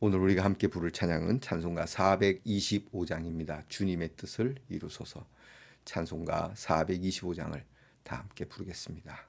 오늘 우리가 함께 부를 찬양은 찬송가 425장입니다. 주님의 뜻을 이루소서. 찬송가 425장을 다 함께 부르겠습니다.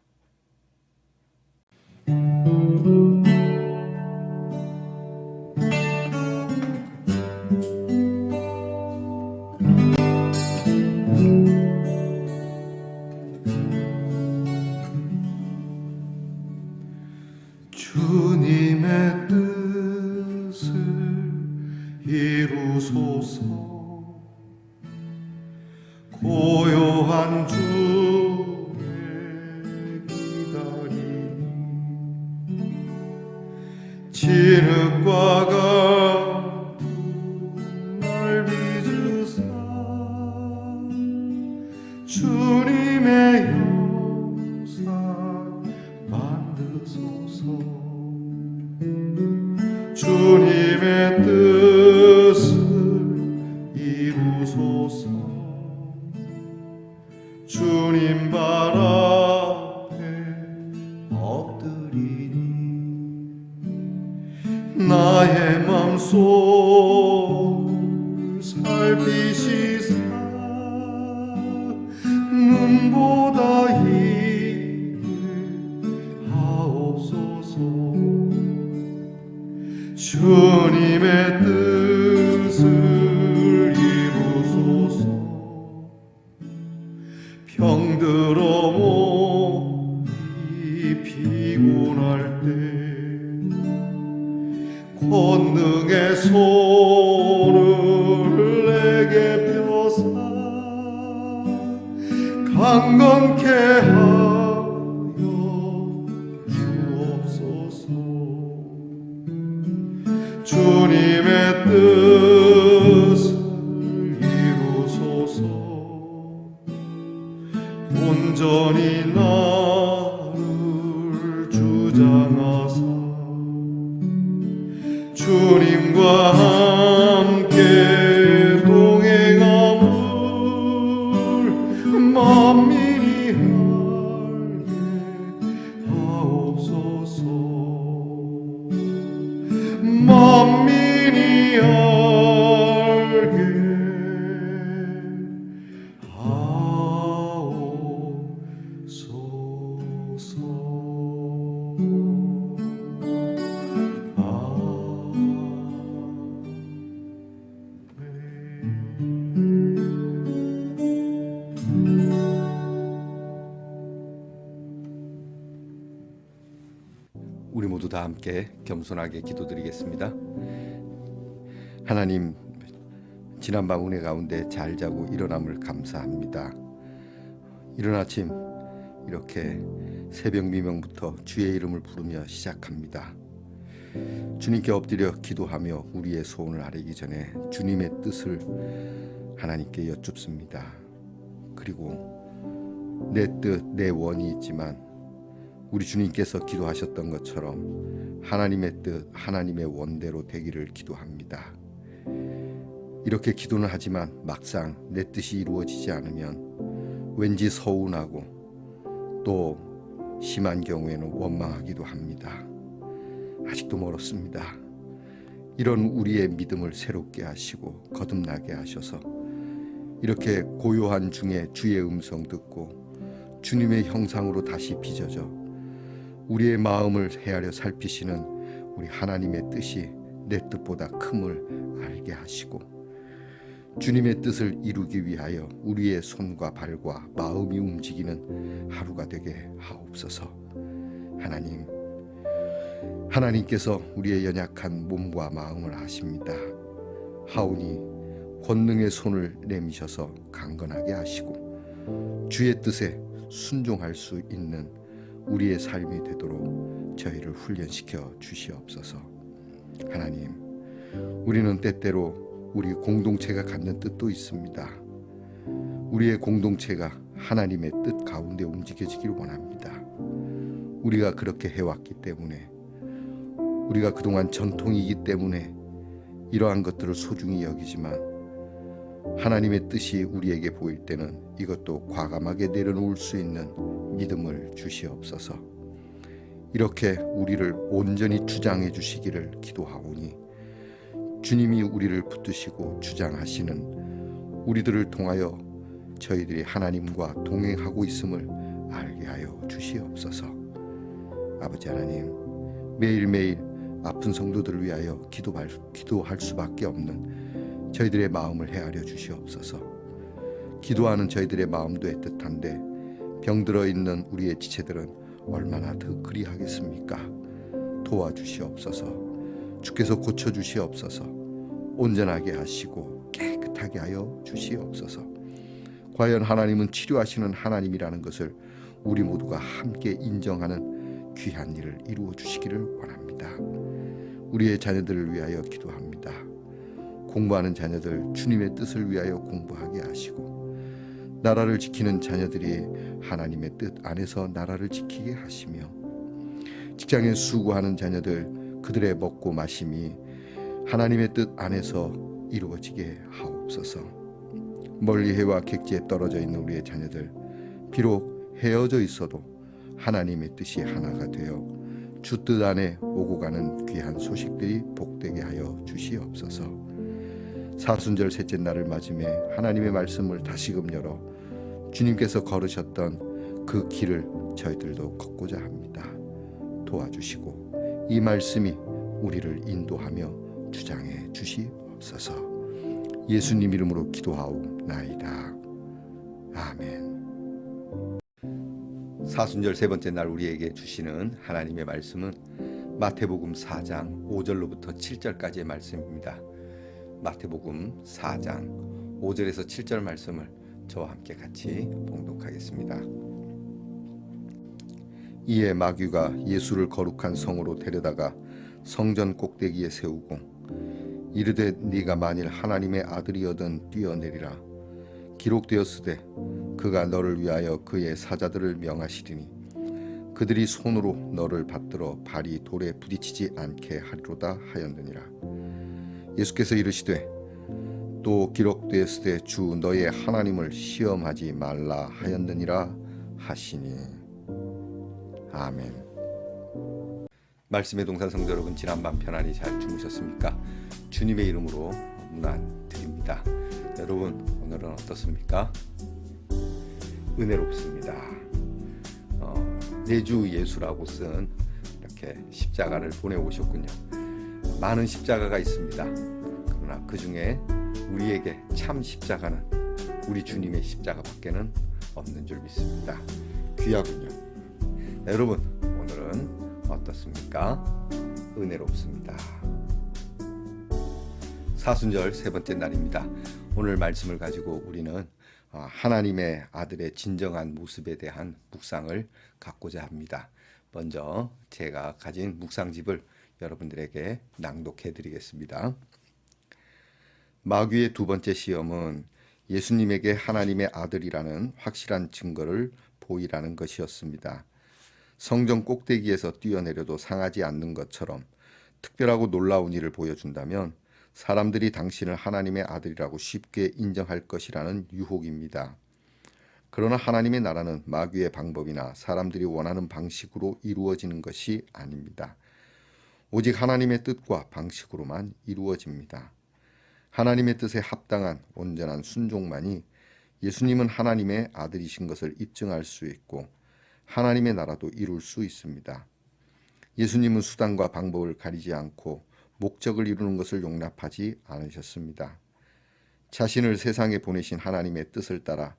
주님의 뜻 온전히 나를 주장하사 주님과 모두 다 함께 겸손하게 기도드리겠습니다. 하나님, 지난밤 은혜 가운데 잘 자고 일어남을 감사합니다. 이른 아침 이렇게 새벽 미명부터 주의 이름을 부르며 시작합니다. 주님께 엎드려 기도하며 우리의 소원을 아뢰기 전에 주님의 뜻을 하나님께 여쭙습니다. 그리고 내 뜻, 내 원이 있지만 우리 주님께서 기도하셨던 것처럼 하나님의 뜻, 하나님의 원대로 되기를 기도합니다. 이렇게 기도는 하지만 막상 내 뜻이 이루어지지 않으면 왠지 서운하고 또 심한 경우에는 원망하기도 합니다. 아직도 멀었습니다. 이런 우리의 믿음을 새롭게 하시고 거듭나게 하셔서 이렇게 고요한 중에 주의 음성 듣고 주님의 형상으로 다시 빚어져 우리의 마음을 헤아려 살피시는 우리 하나님의 뜻이 내 뜻보다 큼을 알게 하시고 주님의 뜻을 이루기 위하여 우리의 손과 발과 마음이 움직이는 하루가 되게 하옵소서. 하나님, 하나님께서 우리의 연약한 몸과 마음을 아십니다. 하오니 권능의 손을 내미셔서 강건하게 하시고 주의 뜻에 순종할 수 있는 우리의 삶이 되도록 저희를 훈련시켜 주시옵소서. 하나님, 우리는 때때로 우리 공동체가 갖는 뜻도 있습니다. 우리의 공동체가 하나님의 뜻 가운데 움직여지길 원합니다. 우리가 그렇게 해왔기 때문에 우리가 그동안 전통이기 때문에 이러한 것들을 소중히 여기지만 하나님의 뜻이 우리에게 보일 때는 이것도 과감하게 내려놓을 수 있는 믿음을 주시옵소서. 이렇게 우리를 온전히 주장해 주시기를 기도하오니 주님이 우리를 붙드시고 주장하시는 우리들을 통하여 저희들이 하나님과 동행하고 있음을 알게 하여 주시옵소서. 아버지 하나님, 매일매일 아픈 성도들을 위하여 기도할, 기도할 수밖에 없는 저희들의 마음을 헤아려 주시옵소서. 기도하는 저희들의 마음도 애틋한데 병들어 있는 우리의 지체들은 얼마나 더 그리하겠습니까? 도와주시옵소서. 주께서 고쳐 주시옵소서. 온전하게 하시고 깨끗하게 하여 주시옵소서. 과연 하나님은 치료하시는 하나님이라는 것을 우리 모두가 함께 인정하는 귀한 일을 이루어 주시기를 원합니다. 우리의 자녀들을 위하여 기도합니다. 공부하는 자녀들 주님의 뜻을 위하여 공부하게 하시고 나라를 지키는 자녀들이 하나님의 뜻 안에서 나라를 지키게 하시며 직장에 수고하는 자녀들 그들의 먹고 마심이 하나님의 뜻 안에서 이루어지게 하옵소서. 멀리 해와 객지에 떨어져 있는 우리의 자녀들 비록 헤어져 있어도 하나님의 뜻이 하나가 되어 주 뜻 안에 오고 가는 귀한 소식들이 복되게 하여 주시옵소서. 사순절 셋째 날을 맞음에 하나님의 말씀을 다시금 열어 주님께서 걸으셨던 그 길을 저희들도 걷고자 합니다. 도와주시고 이 말씀이 우리를 인도하며 주장해 주시옵소서. 예수님 이름으로 기도하옵나이다. 아멘. 사순절 세 번째 날 우리에게 주시는 하나님의 말씀은 마태복음 4장 5절로부터 7절까지의 말씀입니다. 마태복음 4장 5절에서 7절 말씀을 저와 함께 같이 봉독하겠습니다. 이에 마귀가 예수를 거룩한 성으로 데려다가 성전 꼭대기에 세우고 이르되 네가 만일 하나님의 아들이여든 뛰어내리라 기록되었으되 그가 너를 위하여 그의 사자들을 명하시리니 그들이 손으로 너를 받들어 발이 돌에 부딪히지 않게 하리로다 하였느니라 예수께서 이르시되 또 기록되었으되 주 너의 하나님을 시험하지 말라 하였느니라 하시니 아멘 말씀의 동산 성도 여러분 지난밤 편안히 잘 주무셨습니까? 주님의 이름으로 문안 드립니다. 여러분 오늘은 어떻습니까? 은혜롭습니다. 어, 내주 예수라고 쓴 이렇게 십자가를 보내 오셨군요. 많은 십자가가 있습니다. 그러나 그 중에 우리에게 참 십자가는 우리 주님의 십자가밖에는 없는 줄 믿습니다. 귀하군요. 네, 여러분 오늘은 어떻습니까? 은혜롭습니다. 사순절 세 번째 날입니다. 오늘 말씀을 가지고 우리는 어, 하나님의 아들의 진정한 모습에 대한 묵상을 갖고자 합니다. 먼저 제가 가진 묵상집을 여러분들에게 낭독해 드리겠습니다. 마귀의 두 번째 시험은 예수님에게 하나님의 아들이라는 확실한 증거를 보이라는 것이었습니다. 성전 꼭대기에서 뛰어내려도 상하지 않는 것처럼 특별하고 놀라운 일을 보여준다면 사람들이 당신을 하나님의 아들이라고 쉽게 인정할 것이라는 유혹입니다. 그러나 하나님의 나라는 마귀의 방법이나 사람들이 원하는 방식으로 이루어지는 것이 아닙니다. 오직 하나님의 뜻과 방식으로만 이루어집니다. 하나님의 뜻에 합당한 온전한 순종만이 예수님은 하나님의 아들이신 것을 입증할 수 있고 하나님의 나라도 이룰 수 있습니다. 예수님은 수단과 방법을 가리지 않고 목적을 이루는 것을 용납하지 않으셨습니다. 자신을 세상에 보내신 하나님의 뜻을 따라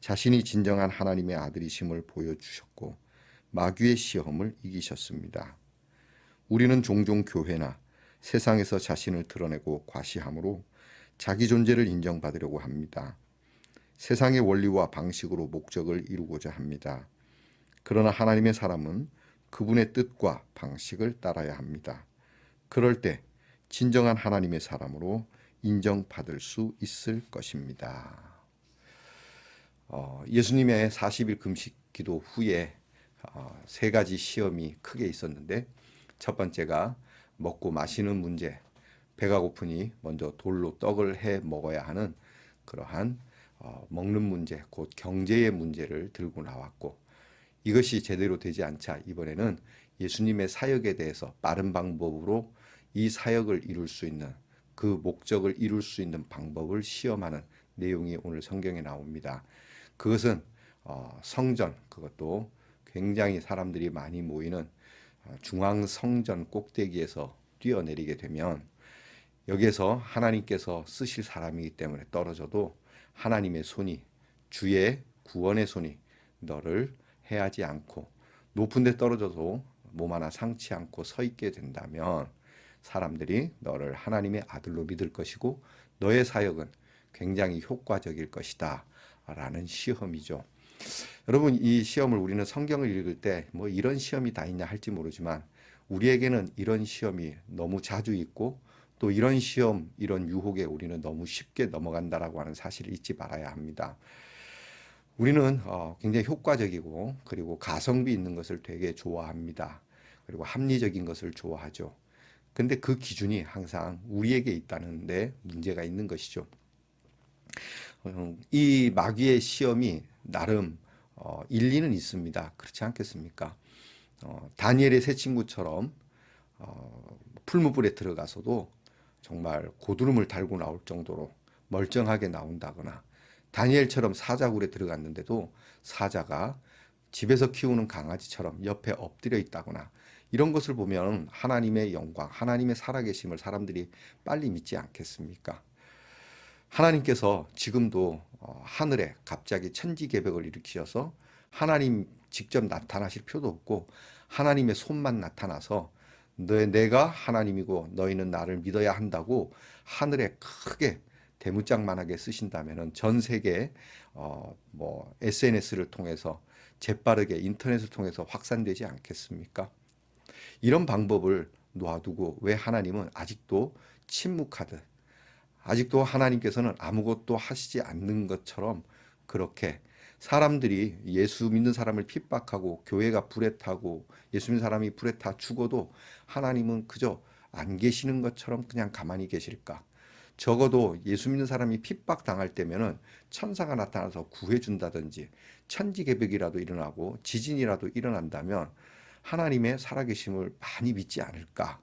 자신이 진정한 하나님의 아들이심을 보여주셨고 마귀의 시험을 이기셨습니다. 우리는 종종 교회나 세상에서 자신을 드러내고 과시함으로 자기 존재를 인정받으려고 합니다. 세상의 원리와 방식으로 목적을 이루고자 합니다. 그러나 하나님의 사람은 그분의 뜻과 방식을 따라야 합니다. 그럴 때 진정한 하나님의 사람으로 인정받을 수 있을 것입니다. 어, 예수님의 40일 금식 기도 후에 어, 세 가지 시험이 크게 있었는데 첫 번째가 먹고 마시는 문제, 배가 고프니 먼저 돌로 떡을 해 먹어야 하는 그러한 어, 먹는 문제, 곧 경제의 문제를 들고 나왔고 이것이 제대로 되지 않자 이번에는 예수님의 사역에 대해서 빠른 방법으로 이 사역을 이룰 수 있는 그 목적을 이룰 수 있는 방법을 시험하는 내용이 오늘 성경에 나옵니다. 그것은 어, 성전 그것도 굉장히 사람들이 많이 모이는 어, 중앙 성전 꼭대기에서 뛰어내리게 되면 여기에서 하나님께서 쓰실 사람이기 때문에 떨어져도 하나님의 손이 주의 구원의 손이 너를 해하지 않고 높은 데 떨어져도 몸 하나 상치 않고 서 있게 된다면 사람들이 너를 하나님의 아들로 믿을 것이고 너의 사역은 굉장히 효과적일 것이다. 라는 시험이죠. 여러분, 이 시험을 우리는 성경을 읽을 때 뭐 이런 시험이 다 있냐 할지 모르지만 우리에게는 이런 시험이 너무 자주 있고 또 이런 시험, 이런 유혹에 우리는 너무 쉽게 넘어간다라고 하는 사실을 잊지 말아야 합니다. 우리는 어, 굉장히 효과적이고 그리고 가성비 있는 것을 되게 좋아합니다. 그리고 합리적인 것을 좋아하죠. 근데 그 기준이 항상 우리에게 있다는데 문제가 있는 것이죠. 어, 이 마귀의 시험이 나름 어, 일리는 있습니다. 그렇지 않겠습니까? 어, 다니엘의 세 친구처럼 어, 풀무불에 들어가서도 정말 고드름을 달고 나올 정도로 멀쩡하게 나온다거나 다니엘처럼 사자굴에 들어갔는데도 사자가 집에서 키우는 강아지처럼 옆에 엎드려 있다거나 이런 것을 보면 하나님의 영광, 하나님의 살아계심을 사람들이 빨리 믿지 않겠습니까? 하나님께서 지금도 어, 하늘에 갑자기 천지개벽을 일으키셔서 하나님 직접 나타나실 필요도 없고 하나님의 손만 나타나서 너 내가 하나님이고 너희는 나를 믿어야 한다고 하늘에 크게 대문짝만하게 쓰신다면은 전 세계 어뭐 SNS를 통해서 재빠르게 인터넷을 통해서 확산되지 않겠습니까? 이런 방법을 놔두고 왜 하나님은 아직도 침묵하듯 아직도 하나님께서는 아무것도 하시지 않는 것처럼 그렇게 사람들이 예수 믿는 사람을 핍박하고 교회가 불에 타고 예수 믿는 사람이 불에 타 죽어도 하나님은 그저 안 계시는 것처럼 그냥 가만히 계실까? 적어도 예수 믿는 사람이 핍박 당할 때면은 천사가 나타나서 구해 준다든지 천지개벽이라도 일어나고 지진이라도 일어난다면 하나님의 살아계심을 많이 믿지 않을까?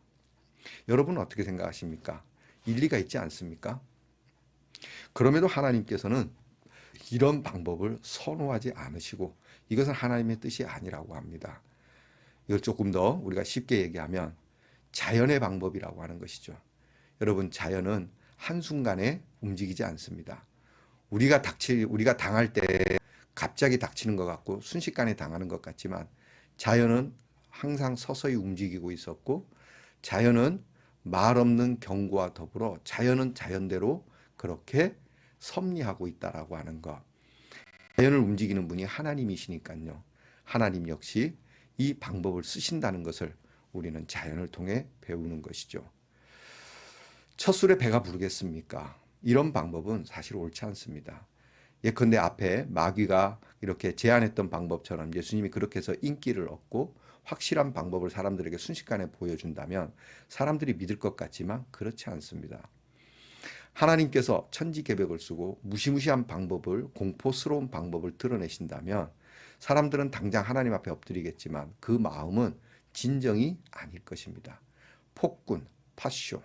여러분은 어떻게 생각하십니까? 일리가 있지 않습니까? 그럼에도 하나님께서는 이런 방법을 선호하지 않으시고 이것은 하나님의 뜻이 아니라고 합니다. 이걸 조금 더 우리가 쉽게 얘기하면 자연의 방법이라고 하는 것이죠. 여러분 자연은 한순간에 움직이지 않습니다. 우리가 닥칠 우리가 당할 때 갑자기 닥치는 것 같고 순식간에 당하는 것 같지만 자연은 항상 서서히 움직이고 있었고 자연은 말 없는 경고와 더불어 자연은 자연대로 그렇게 섭리하고 있다라고 하는 것. 자연을 움직이는 분이 하나님이시니까요. 하나님 역시 이 방법을 쓰신다는 것을 우리는 자연을 통해 배우는 것이죠. 첫 술에 배가 부르겠습니까? 이런 방법은 사실 옳지 않습니다. 예컨대 앞에 마귀가 이렇게 제안했던 방법처럼 예수님이 그렇게 해서 인기를 얻고 확실한 방법을 사람들에게 순식간에 보여준다면 사람들이 믿을 것 같지만 그렇지 않습니다. 하나님께서 천지 개벽을 쓰고 무시무시한 방법을 공포스러운 방법을 드러내신다면 사람들은 당장 하나님 앞에 엎드리겠지만 그 마음은 진정이 아닐 것입니다. 폭군, 파쇼.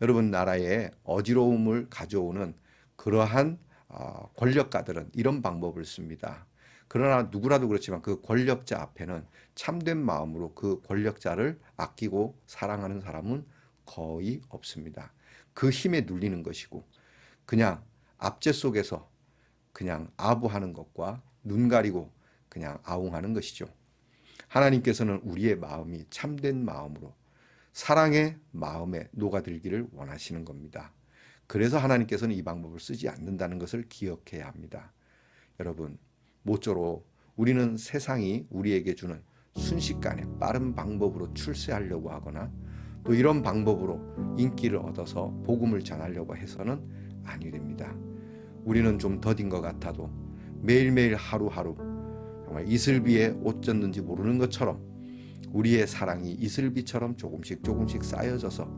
여러분 나라에 어지러움을 가져오는 그러한 어, 권력가들은 이런 방법을 씁니다. 그러나 누구라도 그렇지만 그 권력자 앞에는 참된 마음으로 그 권력자를 아끼고 사랑하는 사람은 거의 없습니다. 그 힘에 눌리는 것이고 그냥 압제 속에서 그냥 아부하는 것과 눈 가리고 그냥 아웅하는 것이죠. 하나님께서는 우리의 마음이 참된 마음으로 사랑의 마음에 녹아들기를 원하시는 겁니다. 그래서 하나님께서는 이 방법을 쓰지 않는다는 것을 기억해야 합니다. 여러분, 모쪼록 우리는 세상이 우리에게 주는 순식간에 빠른 방법으로 출세하려고 하거나 또 이런 방법으로 인기를 얻어서 복음을 전하려고 해서는 아니 됩니다. 우리는 좀 더딘 것 같아도 매일매일 하루하루 정말 이슬비에 옷 젖는지 모르는 것처럼 우리의 사랑이 이슬비처럼 조금씩 조금씩 쌓여져서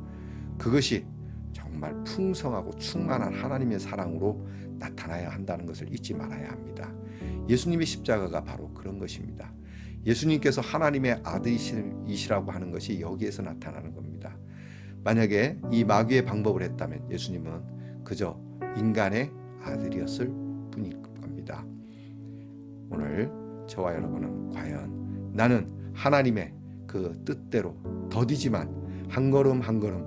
그것이 정말 풍성하고 충만한 하나님의 사랑으로 나타나야 한다는 것을 잊지 말아야 합니다. 예수님의 십자가가 바로 그런 것입니다. 예수님께서 하나님의 아들이시라고 하는 것이 여기에서 나타나는 겁니다. 만약에 이 마귀의 방법을 했다면 예수님은 그저 인간의 아들이었을 뿐일 겁니다. 오늘 저와 여러분은 과연 나는 하나님의 그 뜻대로 더디지만 한 걸음 한 걸음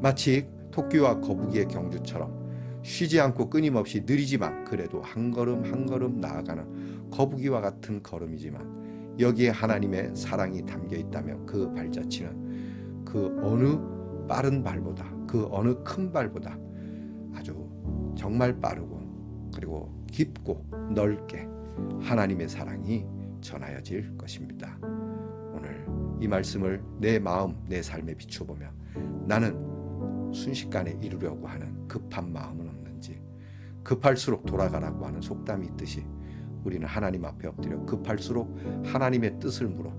마치 토끼와 거북이의 경주처럼 쉬지 않고 끊임없이 느리지만 그래도 한 걸음 한 걸음 나아가는 거북이와 같은 걸음이지만 여기에 하나님의 사랑이 담겨 있다면 그 발자취는 그 어느 빠른 발보다 그 어느 큰 발보다 아주 정말 빠르고 그리고 깊고 넓게 하나님의 사랑이 전하여질 것입니다. 오늘 이 말씀을 내 마음, 내 삶에 비춰보며 나는 순식간에 이루려고 하는 급한 마음은 없는지 급할수록 돌아가라고 하는 속담이 있듯이 우리는 하나님 앞에 엎드려 급할수록 하나님의 뜻을 물어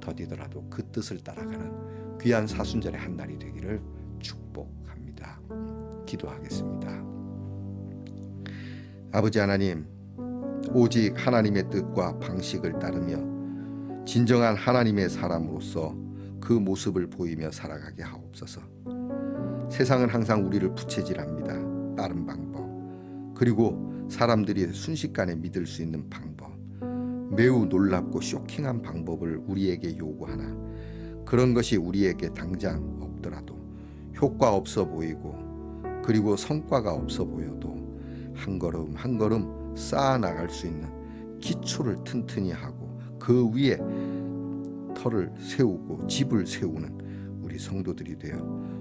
더디더라도 그 뜻을 따라가는 귀한 사순절의 한 날이 되기를 축복합니다. 기도하겠습니다. 아버지 하나님, 오직 하나님의 뜻과 방식을 따르며 진정한 하나님의 사람으로서 그 모습을 보이며 살아가게 하옵소서. 세상은 항상 우리를 부채질합니다. 빠른 방법. 그리고 사람들이 순식간에 믿을 수 있는 방법. 매우 놀랍고 쇼킹한 방법을 우리에게 요구하나 그런 것이 우리에게 당장 없더라도 효과 없어 보이고 그리고 성과가 없어 보여도 한 걸음 한 걸음 쌓아 나갈 수 있는 기초를 튼튼히 하고 그 위에 터를 세우고 집을 세우는 우리 성도들이 되어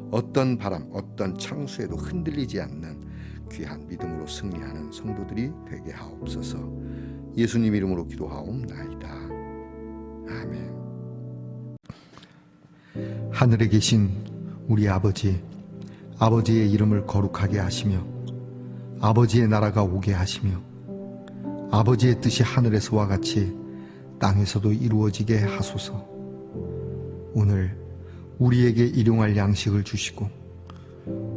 어떤 바람, 어떤 창수에도 흔들리지 않는 귀한 믿음으로 승리하는 성도들이 되게 하옵소서. 예수님 이름으로 기도하옵나이다. 아멘. 하늘에 계신 우리 아버지, 아버지의 이름을 거룩하게 하시며 아버지의 나라가 오게 하시며 아버지의 뜻이 하늘에서와 같이 땅에서도 이루어지게 하소서. 오늘 우리에게 일용할 양식을 주시고